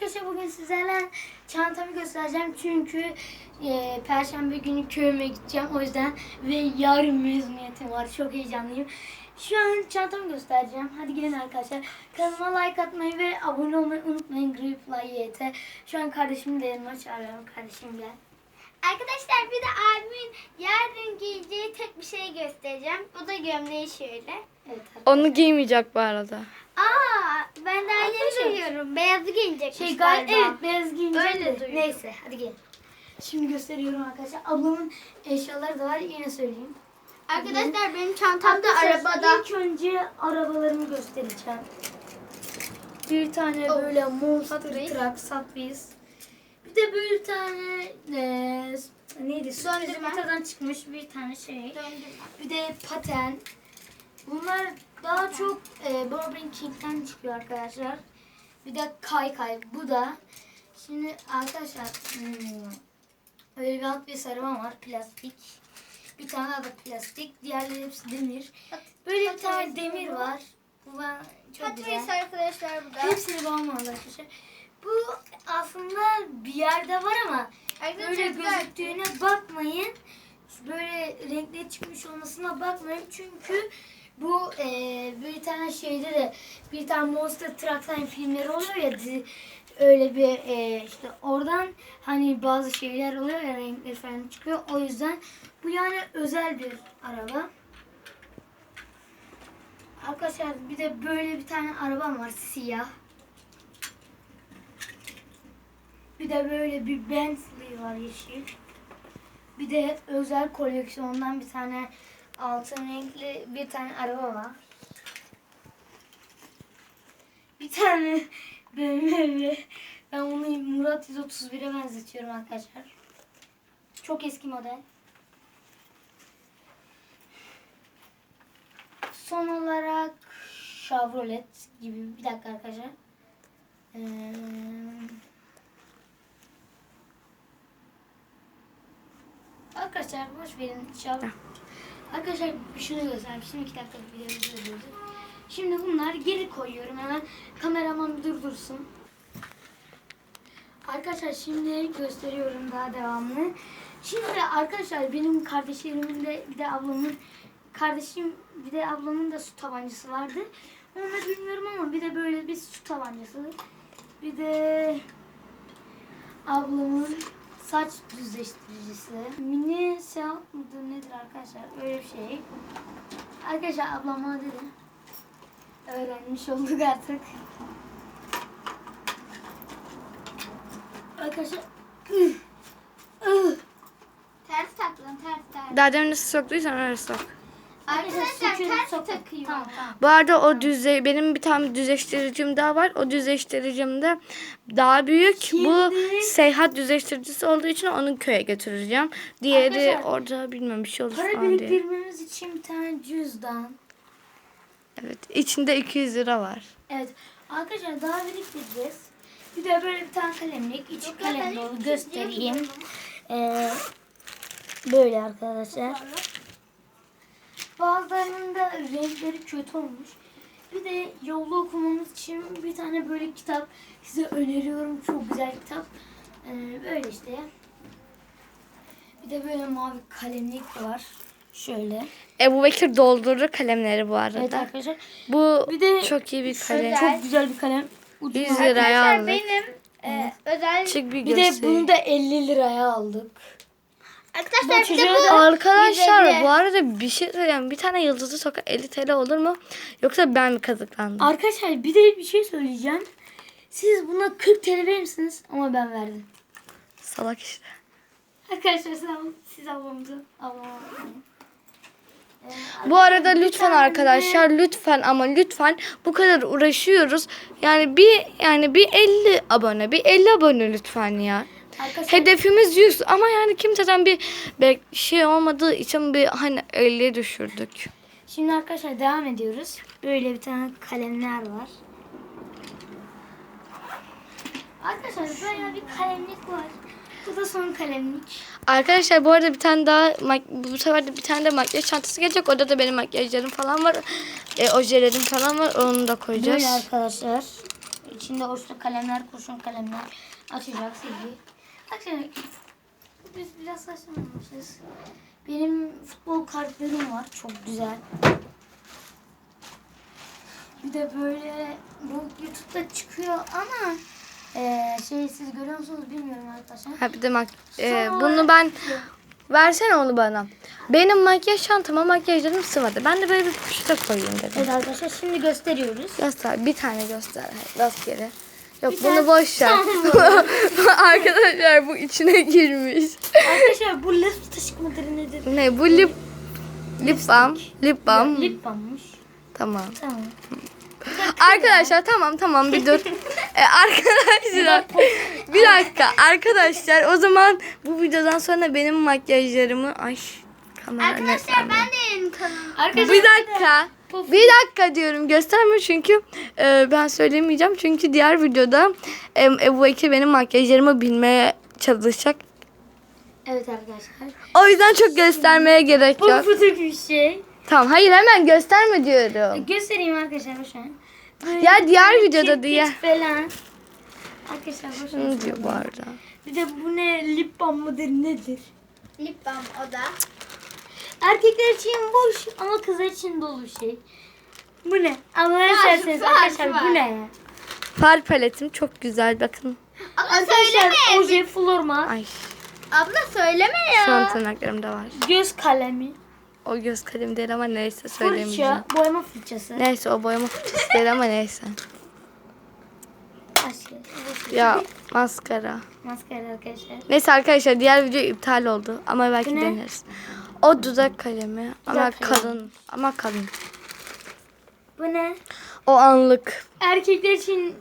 arkadaşlar bugün sizlerle çantamı göstereceğim çünkü e, Perşembe günü köyüme gideceğim o yüzden ve yarın mezuniyetim var çok heyecanlıyım. Şu an çantamı göstereceğim. Hadi gelin arkadaşlar. Kanalıma like atmayı ve abone olmayı unutmayın. Gripfly YT. Şu an kardeşimi de yanıma çağırıyorum. Kardeşim gel. Arkadaşlar bir de abimin yarın giyeceği tek bir şey göstereceğim. Bu da gömleği şöyle. Evet. Onu giymeyecek bu arada. Arkadaşlar- yeni duyuyorum. Beyazı giyecekmiş Şey galiba. evet beyaz giyince Öyle de. Neyse hadi gelin. Şimdi gösteriyorum arkadaşlar. Ablamın eşyaları da var. Yine söyleyeyim. Arkadaşlar benim çantam da arabada. İlk önce arabalarımı göstereceğim. Bir tane Oh, böyle Monster Wheels. Truck, Wheels. Bir de bir tane e, neydi? Döndürme. Sürücümüzden çıkmış bir tane şey. Döndüm. Bir de paten. Bunlar daha çok e, Burberry King'den çıkıyor arkadaşlar. Bir de kaykay. Bu da. Şimdi arkadaşlar hmm, bir alt bir arabam var. Plastik. Bir tane daha da plastik. Diğerleri hepsi demir. Böyle bir tane demir var. Bu bana çok Hot güzel. Arkadaşlar bu da. Hepsini bağım arkadaşlar. Bu aslında bir yerde var ama böyle Arkadaşlar da- gözüktüğüne bakmayın. Böyle renkli çıkmış olmasına bakmayın. Çünkü bu e, bir tane şeyde de bir tane Monster Truck'tan filmleri oluyor ya dizi, öyle bir e, işte oradan hani bazı şeyler oluyor ya renkler falan çıkıyor. O yüzden bu yani özel bir araba. Arkadaşlar bir de böyle bir tane arabam var siyah. Bir de böyle bir Bentley var yeşil. Bir de özel koleksiyondan bir tane altın renkli bir tane araba var. Bir tane BMW. Ben bunu Murat 131'e benzetiyorum arkadaşlar. Çok eski model. Son olarak Chevrolet gibi bir dakika arkadaşlar. Ee, arkadaşlar boş verin. Chevrolet. Arkadaşlar şunu göstereyim. Şimdi iki dakika videomuzu öldürdük. Şimdi bunlar geri koyuyorum hemen. Kameraman bir durdursun. Arkadaşlar şimdi gösteriyorum daha devamlı. Şimdi arkadaşlar benim kardeşlerimin de bir de ablamın kardeşim bir de ablamın da su tabancası vardı. Onu da bilmiyorum ama bir de böyle bir su tabancası. Bir de ablamın saç düzleştiricisi. Mini seyahat mıdır nedir arkadaşlar? Öyle bir şey. Arkadaşlar ablam bana dedi. Öğrenmiş olduk artık. Arkadaşlar. Ters tak lan ters ters. Daha demin nasıl soktuysan öyle sok. Arkadaşlar ters takıyor. Tamam tamam. Bu arada o düzey benim bir tane düzleştiricim daha var. O düzleştiricim de daha büyük. Bu Şimdi- seyahat düzleştiricisi olduğu için onu köye götüreceğim. Diğeri Arkadaşlar, orada bilmem bir şey olur Para falan diye. biriktirmemiz için bir tane cüzdan. Evet. İçinde 200 lira var. Evet. Arkadaşlar daha biriktireceğiz. Bir de böyle bir tane kalemlik. İç kalem dolu göstereyim. Ee, böyle arkadaşlar. Bazılarının da renkleri kötü olmuş. Bir de yolda okumamız için bir tane böyle kitap size öneriyorum. Çok güzel kitap. Ee, böyle işte. Bir de böyle mavi kalemlik var. Şöyle. Ebu Bekir doldurdu kalemleri bu arada. Evet arkadaşlar. Bu Bir de çok iyi bir kalem. çok güzel bir kalem. Ucu 100 var. liraya Arkadaşlar aldık. benim e, özel Çık bir Bir de bunu da 50 liraya aldık. Arkadaşlar bir de bu Arkadaşlar 150. bu arada bir şey söyleyeyim. Bir tane yıldızlı sokak 50 TL olur mu? Yoksa ben mi kazıklandım? Arkadaşlar bir de bir şey söyleyeceğim. Siz buna 40 TL verir misiniz? Ama ben verdim. Salak işte. Arkadaşlar siz, siz ablamızı Bu arada lütfen arkadaşlar lütfen ama lütfen bu kadar uğraşıyoruz. Yani bir yani bir 50 abone, bir 50 abone lütfen ya. Arkadaşlar, Hedefimiz 100 ama yani kimseden bir şey olmadığı için bir hani 50'ye düşürdük. şimdi arkadaşlar devam ediyoruz. Böyle bir tane kalemler var. Arkadaşlar böyle bir kalemlik var. Bu da son kalemlik. Arkadaşlar bu arada bir tane daha bu sefer de bir tane de makyaj çantası gelecek. Orada da benim makyajlarım falan var. E, ojelerim falan var. Onu da koyacağız. Böyle arkadaşlar. İçinde uçlu kalemler, kurşun kalemler açacak silgi. Arkadaşlar biz biraz saçmalamışız. Benim futbol kartlarım var. Çok güzel. Bir de böyle bu YouTube'da çıkıyor ama eee şey siz görüyor musunuz bilmiyorum arkadaşlar. Ha bir de mak e, Sonra- bunu ben versene onu bana. Benim makyaj çantama makyajlarım sıvadı. Ben de böyle bir poşete koyayım dedim. Evet arkadaşlar şimdi gösteriyoruz. Göster bir tane göster rastgele. Yok bunu boş ver. Arkadaşlar bu içine girmiş. arkadaşlar bu lipstick mıdır nedir? Ne bu lip lip balm, lip balm. Lip balmmış. Tamam. Tamam. Arkadaşlar tamam tamam bir dur. E, arkadaşlar bir dakika arkadaşlar o zaman bu videodan sonra benim makyajlarımı ay kamera Arkadaşlar ben de yeni kanalım. Bir dakika. Bir dakika diyorum gösterme çünkü e, ben söylemeyeceğim çünkü diğer videoda e, Ebu Eki benim makyajlarımı bilmeye çalışacak. Evet arkadaşlar. O yüzden çok göstermeye gerek Bu yok. fıtık bir şey. Tamam hayır hemen gösterme diyorum. Göstereyim arkadaşlar boş ver. Böyle Ya diğer videoda diye. falan. Arkadaşlar boş ver. Ne diyor bu arada? Bir de bu ne lip balm mıdır nedir? Lip balm o da. Erkekler için boş ama kızlar için dolu şey. Bu ne? Allah'ını Var, severseniz var, arkadaşlar bu ne ya? Far paletim çok güzel bakın. Abla Arkadaşlar söyleme. oje, florma, Ay Abla söyleme şu an ya. tırnaklarımda var. göz kalemi, O göz kalemi değil ama neyse söylemeyeceğim. fırça, boyama fırçası. Neyse o boyama fırçası değil ama neyse. Başka. Ya maskara. Maskara arkadaşlar. Neyse arkadaşlar diğer video iptal oldu ama belki deneriz. O dudak kalemi ama Dudak kalemi. kalın ama kalın. Bu ne? O anlık. Erkekler için